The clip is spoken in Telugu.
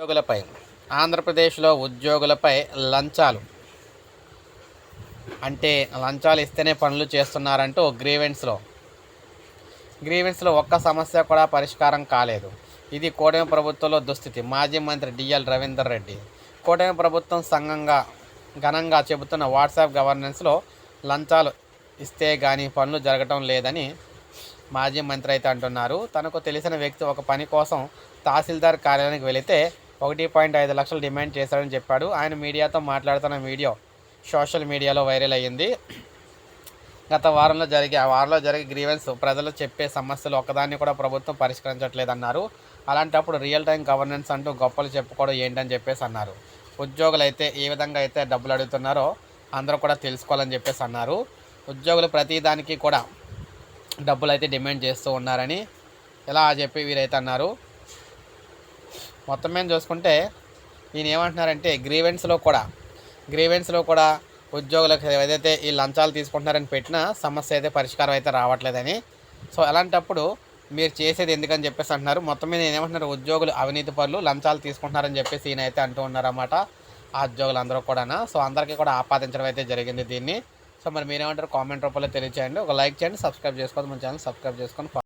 ఉద్యోగులపై ఆంధ్రప్రదేశ్లో ఉద్యోగులపై లంచాలు. అంటే లంచాలు ఇస్తేనే పనులు చేస్తున్నారంటూ గ్రీవెన్స్లో. గ్రీవెన్స్లో ఒక్క సమస్య కూడా పరిష్కారం కాలేదు. ఇది కూటమి ప్రభుత్వంలో దుస్థితి. మాజీ మంత్రి డిఎల్ రవీందర్ రెడ్డి కూటమి ప్రభుత్వం సంఘంగా ఘనంగా చెబుతున్న వాట్సాప్ గవర్నెన్స్లో లంచాలు ఇస్తే కానీ పనులు జరగటం లేదని మాజీ మంత్రి అయితే అంటున్నారు. తనకు తెలిసిన వ్యక్తి ఒక పని కోసం తహసీల్దార్ కార్యాలయానికి వెళితే ఒకటి పాయింట్ ఐదు లక్షలు డిమాండ్ చేశాడని చెప్పాడు. ఆయన మీడియాతో మాట్లాడుతున్న వీడియో సోషల్ మీడియాలో వైరల్ అయ్యింది. గత వారంలో జరిగే ఆ వారంలో జరిగే గ్రీవెన్స్ ప్రజలు చెప్పే సమస్యలు ఒకదాన్ని కూడా ప్రభుత్వం పరిష్కరించట్లేదన్నారు. అలాంటప్పుడు రియల్ టైం గవర్నెన్స్ అంటూ గొప్పలు చెప్పుకోవడం ఏంటని చెప్పేసి అన్నారు. ఉద్యోగులు అయితే ఏ విధంగా అయితే డబ్బులు అడుగుతున్నారో అందరూ కూడా తెలుసుకోవాలని చెప్పేసి అన్నారు. ఉద్యోగులు ప్రతిదానికి కూడా డబ్బులు అయితే డిమాండ్ చేస్తూ ఉన్నారని ఇలా చెప్పి వీరైతే అన్నారు. మొత్తం మీద చూసుకుంటే ఈయన ఏమంటున్నారంటే గ్రీవెన్స్లో కూడా గ్రీవెన్స్లో కూడా ఉద్యోగులకు ఏదైతే ఈ లంచాలు తీసుకుంటున్నారని పెట్టిన సమస్య అయితే పరిష్కారం అయితే రావట్లేదని. సో అలాంటప్పుడు మీరు చేసేది ఎందుకని చెప్పేసి అంటున్నారు. మొత్తం మీద ఏమంటున్నారు ఉద్యోగులు అవినీతి పనులు లంచాలు తీసుకుంటున్నారని చెప్పేసి ఈయన అయితే అంటూ ఉన్నారన్నమాట ఆ ఉద్యోగులు అందరూ కూడా సో అందరికీ కూడా ఆపాదించడం అయితే జరిగింది దీన్ని. సో మరి మీరేమంటారు కామెంట్ రూపంలో తెలియచేయండి. ఒక లైక్ చేయండి సబ్స్క్రైబ్ చేసుకోవద్దు. మన ఛానల్ సబ్స్క్రైబ్ చేసుకొని